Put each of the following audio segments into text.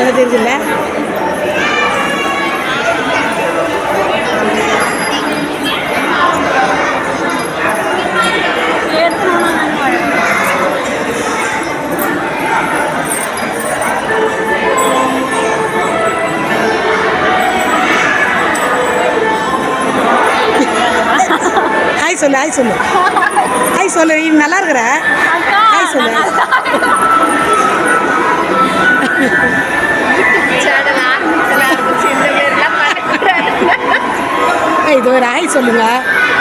நல்லா தெரியுதுல்ல ஹாய் சொல்லு ஹாய் சொல்லு. ஹாய் சொல்லு நீ நல்லா இருக்கிற? இது ஒரு ஹாய் சொல்லுங்க.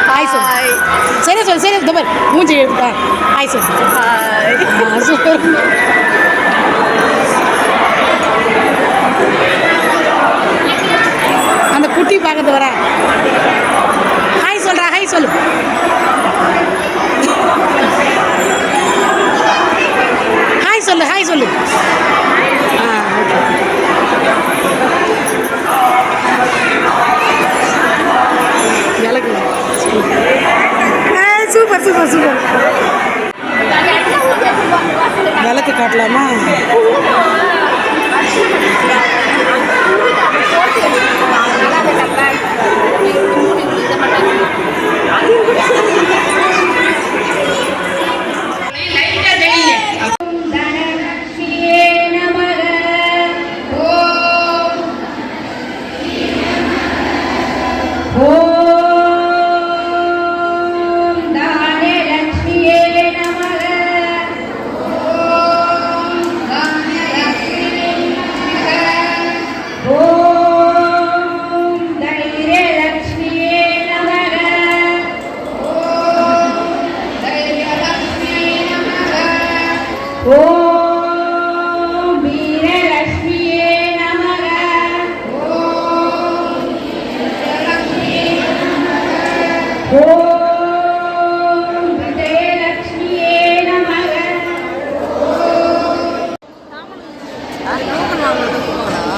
ஹாய் சொல்லு சரி சொல்லு சரி இந்த மாதிரி மூஞ்சி எடுத்துட்டா ஹாய் சொல்லு அந்த குட்டி பார்க்கறது வர. ஹாய் சொல்றா ஹாய் சொல்லு. ஹாய் சொல்லு ஹாய் சொல்லு. சூப்பர் சூப்பர் விளக்கு காட்டலாமா?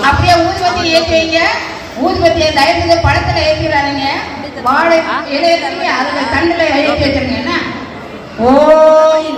அப்படியே ஊதுபத்தி ஏற்றி வைங்க ஊதுபத்தியை தயவு செய்து ஏற்றிடாதீங்க வாழை இலையத்தி அதுல தண்டுல ஏற்றி வச்சிருங்க. என்ன? ஓ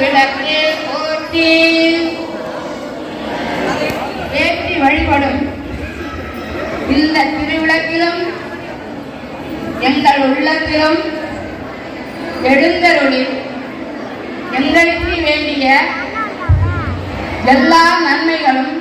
விளக்கே போற்றி ஏற்றி வழிபடும். இந்த திருவிளக்கிலும் எங்கள் உள்ளத்திலும் எழுந்தருளி. எங்களுக்கு வேண்டிய எல்லா நன்மைகளும்